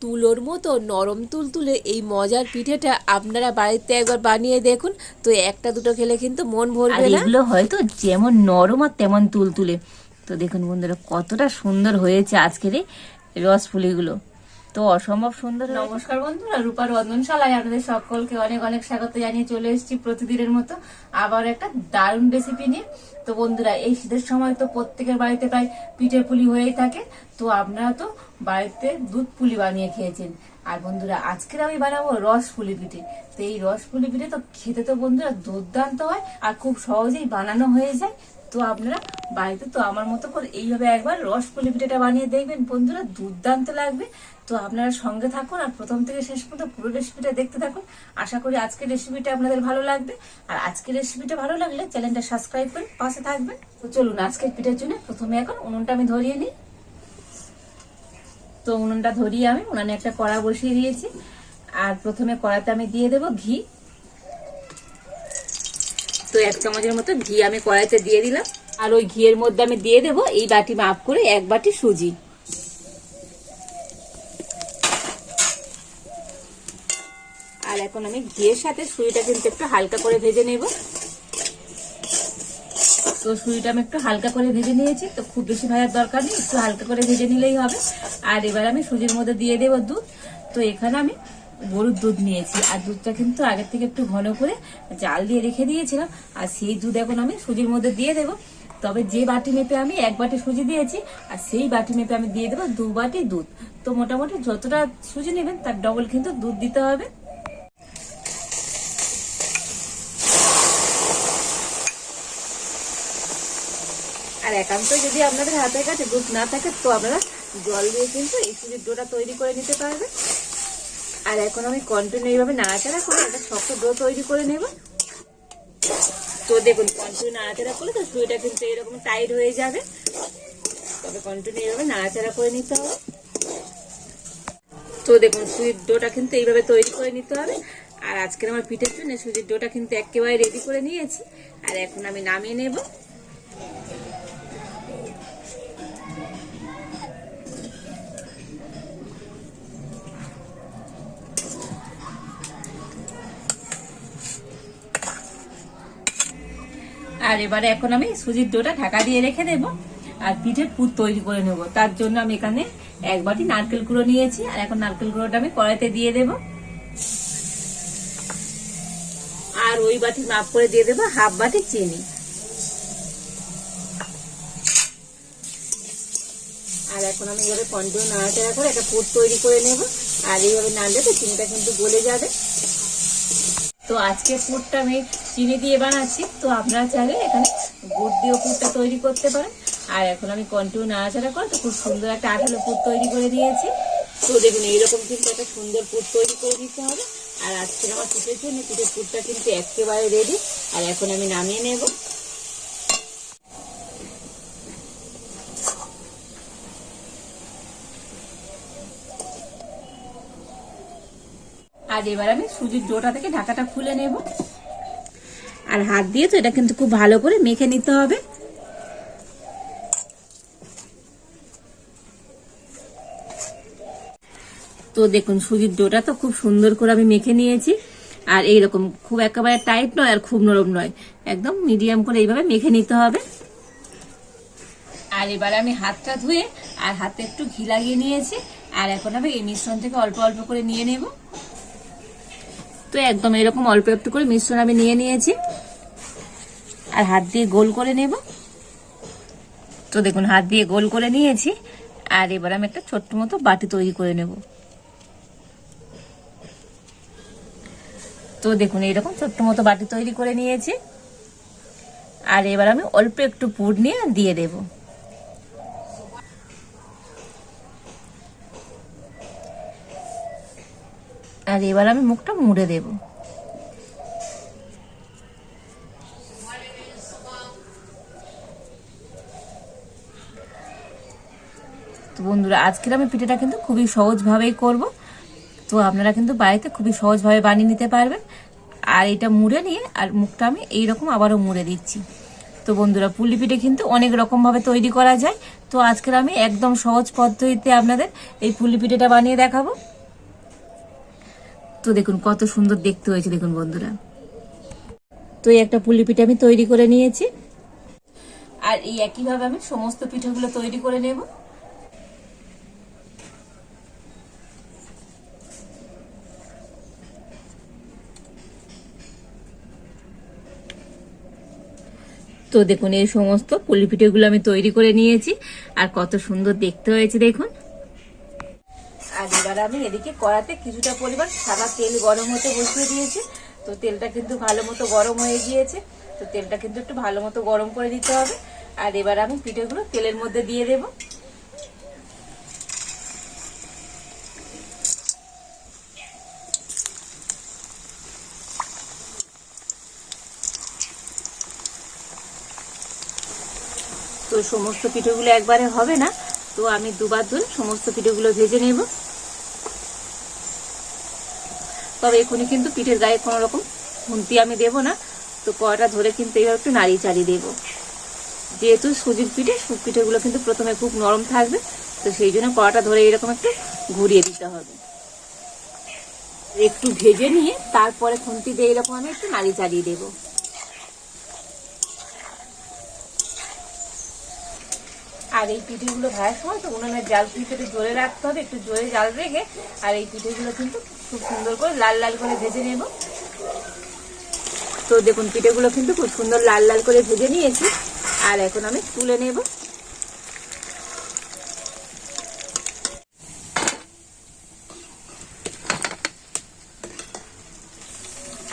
তুলোর মতো নরম তুল তুলে এই মজার পিঠেটা আপনারা বাড়িতে একবার বানিয়ে দেখুন। তো একটা দুটো খেলে কিন্তু মন ভরবে না। এগুলো হয়তো যেমন নরম আর তেমন তুল তুলে তো দেখুন বন্ধুরা কতটা সুন্দর হয়েছে আজকের এই রসফুলিগুলো তো অসম্ভব সুন্দর নমস্কার বন্ধুরা, রূপার রন্ধনশালায় আপনাদের সকলকে অনেক অনেক স্বাগত জানিয়ে চলে এসেছি প্রতিদিনের মতো আবার একটা দারুণ রেসিপি নিয়ে। তো বন্ধুরা, এই শীতের সময় তো প্রত্যেকের বাড়িতে প্রায় পিঠে পুলি হয়েই থাকে। তো আপনারা তো বাড়িতে দুধ পুলি বানিয়ে খেয়েছেন। আর বন্ধুরা, আজকের আমি বানাবো রস ফুলি পিঠে। তো এই রস পুলি পিঠে তো খেতে তো বন্ধুরা দুর্দান্ত হয় আর খুব সহজেই বানানো হয়ে যায়। তো আপনারা বাড়িতে তো আমার মতো করে এইভাবে একবার রস পুলি পিঠাটা বানিয়ে দেখবেন। বন্ধুরা, দুর্দান্ত লাগবে। তো আপনারা সঙ্গে থাকুন আর প্রথম থেকে শেষ পর্যন্ত পুরো রেসিপিটা দেখতে থাকুন। আশা করি আজকের রেসিপিটা আপনাদের ভালো লাগবে। আর আজকের রেসিপিটা ভালো লাগলে চ্যানেলটা সাবস্ক্রাইব করে পাশে থাকবেন। তো চলুন, আজকের পিঠার জন্য প্রথমে এখন উনুনটা আমি ধরিয়ে নিই। তো উনুনটা ধরিয়ে আমি উনানে একটা কড়া বসিয়ে দিয়েছি। আর প্রথমে কড়াতে আমি দিয়ে দেবো ঘি। তো এক চামচের মতো ঘি আমি কড়াইতে দিয়ে দিলাম। আর ওই ঘিয়ের মধ্যে আমি দিয়ে দেবো এই বাটি মাপ করে এক বাটি সুজি। আর এখন আমি ঘিয়ের সাথে সুজিটা কিন্তু একটু হালকা করে ভেজে নেব। তো সুজিটা আমি একটু হালকা করে ভেজে নিয়েছি, তো খুব বেশি ভাজার দরকার নেই, একটু হালকা করে ভেজে নিলেই হবে। আর এবার আমি সুজির মধ্যে দিয়ে দেবো দুধ। তো এখানে আমি গরুর দুধ নিয়েছি, আর দুধটা কিন্তু আগের থেকে একটু ঘন করে জাল দিয়ে রেখে দিয়েছিলাম, আর সেই দুধ এখন আমি সুজির মধ্যে দিয়ে দেবো। তবে যে বাটি মেপে আমি এক বাটি সুজি দিয়েছি, আর সেই বাটি মেপে আমি দিয়ে দেবো দু বাটি দুধ। তো মোটামুটি যতটা সুজি নেবেন, তার ডবল কিন্তু দুধ দিতে হবে। আর একান্ত যদি আপনাদের হাতের কাছে দুধ না থাকে, তো আপনারা জল দিয়ে কিন্তু এই সুজির ডোটা তৈরি করে নিতে পারবেন। আর এখন আমি কন্টিনিউ এইভাবে নাড়াচাড়া করে একটা শক্ত ডো তৈরি করে নেব। তো দেখুন কন্টিনিউ নাড়াচাড়া করলে তো সুইটা কিন্তু এরকম টাইট হয়ে যাবে। তবে কন্টিনিউ এইভাবে নাড়াচাড়া করে নিতে হবে। তো দেখুন সুজির ডোটা কিন্তু এইভাবে তৈরি করে নিতে হবে। আর আজকের আমার পিঠের জন্য সুজির ডোটা কিন্তু একেবারে রেডি করে নিয়েছি। আর এখন আমি নামিয়ে নেব। আর এবারে এখন আমি সুজির ডোটা ঢাকা দিয়ে রেখে দেব আর পিঠের পুর তৈরি করে নেব। তার জন্য আমি এখানে এক বাটি নারকেল গুঁড়ো নিয়েছি আর এখন নারকেল গুঁড়োটা আমি কড়াইতে দিয়ে দেব। আর ওই বাটি মাপ করে দিয়ে দেবো হাফ বাটি চিনি। আর এখন আমি এভাবে কন্টিনিউ নাড়াচাড়া করে একটা পুর তৈরি করে নেব। আর এইভাবে নাড়লে তো চিনিটা কিন্তু গলে যাবে। তো আজকে পুরটা আমি চিনি দিয়ে বানাচ্ছি। তো আপনারা চাইলে এখানে গুড় দিয়েও পুরটা তৈরি করতে পারেন। আর এখন আমি কন্টিনিউ নাড়াচাড়া করে তো খুব সুন্দর একটা আঠালো পুর তৈরি করে দিয়েছি। তো দেখুন, এইরকম কিন্তু একটা সুন্দর পুর তৈরি করে দিতে হবে। আর আজকে আমার পিঠের জন্য পিঠের পুরটা কিন্তু একেবারে রেডি আর এখন আমি নামিয়ে নেব। আর এবার আমি সুজির ডোটা থেকে ঢাকাটা খুলে নেব। আর হাত দিয়ে তো এটা কিন্তু খুব ভালো করে মেখে নিতে হবে। তো দেখুন, সুজির ডোটা তো খুব সুন্দর করে আমি মেখে নিয়েছি। আর এইরকম খুব একেবারে টাইট নয় আর খুব নরম নয়। একদম মিডিয়াম করে এইভাবে মেখে নিতে হবে। আর এবার আমি হাতটা ধুয়ে আর হাতে একটু ঘি লাগিয়ে নিয়েছি। আর এখন আমি এই মিশ্রণ থেকে অল্প অল্প করে নিয়ে নেব। তো একদম এরকম অল্প একটু করে মিশ্রণ আমি নিয়ে নিয়েছি। আর হাত দিয়ে গোল করে নেব। তো দেখুন, হাত দিয়ে গোল করে নিয়েছি। আর এবার আমি একটা ছোট্ট মতো বাটি তৈরি করে নেব। তো দেখুন এইরকম ছোট্ট মতো বাটি তৈরি করে নিয়েছি। আর এবার আমি অল্প একটু পুর নিয়ে দিয়ে দেবো। আর এবার আমি মুখটা মুড়ে দেব। তো বন্ধুরা, আজকের আমি পিঠেটা কিন্তু খুবই সহজভাবেই করব। তো আপনারা কিন্তু বাড়িতে খুবই সহজভাবে বানিয়ে নিতে পারবেন। আর এটা মুড়ে নিয়ে আর মুখটা আমি এইরকম আবারও মুড়ে দিচ্ছি। তো বন্ধুরা, পুলি পিঠে কিন্তু অনেক রকমভাবে তৈরি করা যায়। তো আজকের আমি একদম সহজ পদ্ধতিতে আপনাদের এই পুলি পিঠেটা বানিয়ে দেখাবো। তো দেখুন, কত সুন্দর দেখতে হয়েছে, দেখুন বন্ধুরা। তো এই একটা পুলি পিঠে আমি তৈরি করে নিয়েছি। আর এই একইভাবে আমি সমস্ত পিঠেগুলো তৈরি করে নেব। তো দেখুন, এই সমস্ত পুলি পিঠেগুলো আমি তৈরি করে নিয়েছি। আর কত সুন্দর দেখতে হয়েছে, দেখুন। এবার আমি এদিকে কড়াতে কিছুটা পরিমাণ সাদা তেল গরম হতে বসিয়ে দিয়েছি। তো তেলটা কিন্তু ভালো মতো গরম হয়ে গিয়েছে। তো তেলটা কিন্তু একটু ভালো মতো গরম করে দিতে হবে। আর এবার আমি পিঠেগুলো তেলের মধ্যে দিয়ে দেব। তো সমস্ত পিঠেগুলো একবারে হবে না। তো আমি দুবার ধরে সমস্ত পিঠেগুলো ভেজে নেব। তবে এখনই কিন্তু পিঠের গায়ে কোনো রকম খুন্তি আমি দেব না। তো কড়াটা ধরে কিন্তু এবার একটু নাড়িয়ে চাড়িয়ে দেব। যেহেতু সুজির পিঠে পিঠেগুলো কিন্তু প্রথমে খুব নরম থাকবে। তো সেই জন্য কড়াটা ধরে এরকম একটু ঘুরিয়ে দিতে হবে। একটু ভেজে নিয়ে তারপরে খুন্তি দিয়ে এরকম আমি একটু নাড়ি চাড়িয়ে দেবো। আর এই পিঠেগুলো ভাজার সময় তো উনুনের জাল কিন্তু একটু জোরে রাখতে হবে, একটু জোরে জাল রেখে আর এই পিঠেগুলো কিন্তু খুব সুন্দর করে লাল লাল করে ভেজে নেব। তো দেখুন, পিঠেগুলো কিন্তু খুব সুন্দর লাল লাল করে ভেজে নিয়েছি। আর এখন আমি তুলে নেব।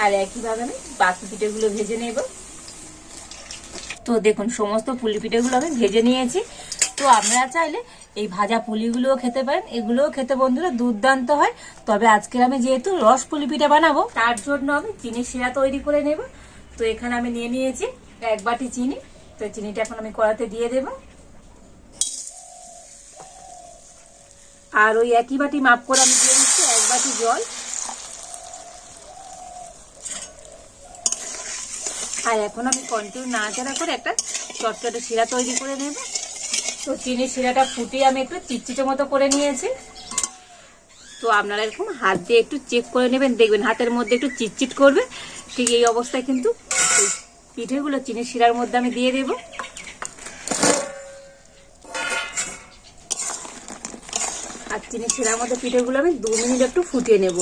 আর একইভাবে আমি বাকি পিঠেগুলো ভেজে নেব। তো দেখুন, সমস্ত পুলি পিঠেগুলো আমি ভেজে নিয়েছি। তো আপনারা চাইলে এই ভাজা পুলিগুলোও খেতে পারেন। এগুলোও খেতে বন্ধুরা দুর্দান্ত হয়। তবে আজকের আমি যেহেতু রস পুলি পিঠে বানাবো, তার জন্য আমি চিনি শিরা তৈরি করে নেব। তো এখানে আমি নিয়ে নিয়েছি এক বাটি চিনি। তো চিনিটা এখন আমি কড়াতে দিয়ে দেব। আর ওই একই বাটি মাপ করে আমি দিয়ে দিচ্ছি এক বাটি জল। আর এখন আমি কন্টিনিউ নাড়াচাড়া করে একটা চটচটে শিরা তৈরি করে নেব। তো চিনির শিরাটা ফুটিয়ে আমি একটু চিটচিটে মতো করে নিয়েছি। তো আপনারা এরকম হাত দিয়ে একটু চেক করে নেবেন, দেখবেন হাতের মধ্যে একটু চিটচিট করবে। ঠিক এই অবস্থায় কিন্তু এই পিঠেগুলো চিনির শিরার মধ্যে আমি দিয়ে দেব। আর চিনির শিরার মধ্যে পিঠেগুলো আমি দু মিনিট একটু ফুটিয়ে নেব।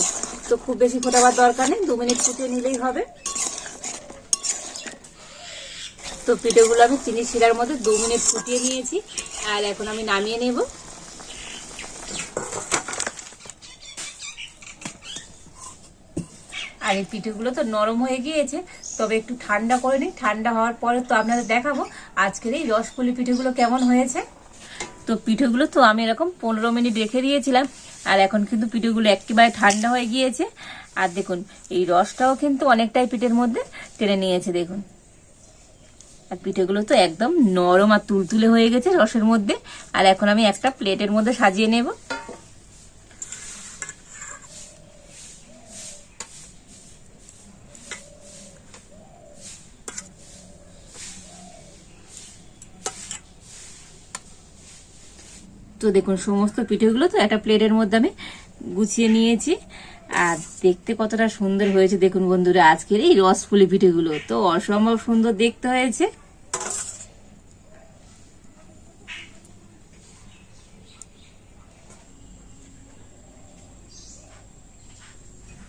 তো খুব বেশি ফোটাবার দরকার নেই, দু মিনিট ফুটিয়ে নিলেই হবে। তো পিঠেগুলো আমি চিনি শিরার মধ্যে দু মিনিট ফুটিয়ে নিয়েছি, আর এখন আমি নামিয়ে নেব। আর এই পিঠেগুলো তো নরম হয়ে গিয়েছে, তবে একটু ঠান্ডা করে নিই। ঠান্ডা হওয়ার পরে তো আপনাদের দেখাবো আজকের এই রসপুলি পিঠেগুলো কেমন হয়েছে। তো পিঠেগুলো তো আমি এরকম পনেরো মিনিট রেখে দিয়েছিলাম, আর এখন কিন্তু পিঠেগুলো একেবারে ঠান্ডা হয়ে গিয়েছে। আর দেখুন, এই রসটাও কিন্তু অনেকটাই পিঠের মধ্যে টেনে নিয়েছে, দেখুন। আর পিঠেগুলো তো একদম নরম আর তুলতুলে হয়ে গেছে রসের মধ্যে। আর এখন আমি একটা প্লেটের মধ্যে সাজিয়ে নেব। তো দেখুন, সমস্ত পিঠেগুলো তো একটা প্লেটের মধ্যে আমি গুছিয়ে নিয়েছি। আর দেখতে কতটা সুন্দর হয়েছে দেখুন বন্ধুরা, আজকের এই রসফুলি পিঠেগুলো। তো অসম্ভব সুন্দর দেখতে হয়েছে।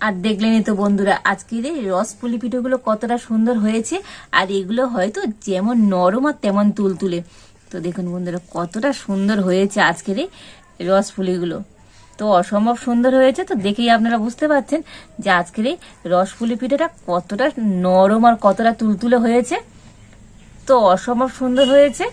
আর দেখলেনই তো বন্ধুরা, আজকের এই রসপুলি পিঠেগুলো কতটা সুন্দর হয়েছে, আর এগুলো হয়তো যেমন নরম আর তেমন তুলতুলে। তো দেখুন বন্ধুরা, কতটা সুন্দর হয়েছে আজকের এই রসপুলিগুলো তো অসম্ভব সুন্দর হয়েছে, তো দেখেই আপনারা বুঝতে পারছেন যে আজকের এই রসপুলি পিঠেটা কতটা নরম আর কতটা তুলতুলে হয়েছে। তো অসম্ভব সুন্দর হয়েছে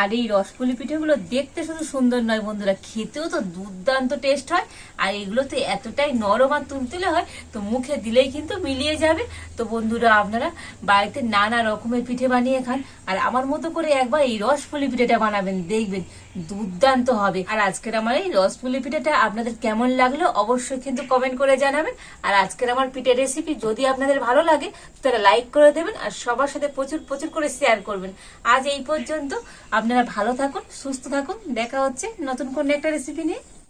আর এই রসপুলি পিঠেগুলো দেখতে শুধু সুন্দর নয় বন্ধুরা, খেতেও তো দুর্দান্ত টেস্ট হয়, আর এগুলো তো এতটাই নরম আর তুলতুলে হয়, তো মুখে দিলেই কিন্তু মিলিয়ে যাবে। তো বন্ধুরা, আপনারা বাড়িতে নানা রকমের পিঠে বানিয়ে খান, আর আমার মতো করে একবার এই রসপুলি পিঠেটা বানাবেন, দেখবেন। দুর্দান্ত হবে। আর আজকের আমার এই রসপুলি পিঠাটা আপনাদের কেমন লাগল অবশ্যই কিন্তু কমেন্ট করে জানাবেন। আর আজকের আমার পিঠের রেসিপি যদি আপনাদের ভালো লাগে তাহলে লাইক করে দেবেন আর সবার সাথে প্রচুর প্রচুর করে শেয়ার করবেন। আজ এই পর্যন্ত আপনারা ভালো থাকুন, সুস্থ থাকুন। দেখা হচ্ছে নতুন কোন একটা রেসিপি নিয়ে।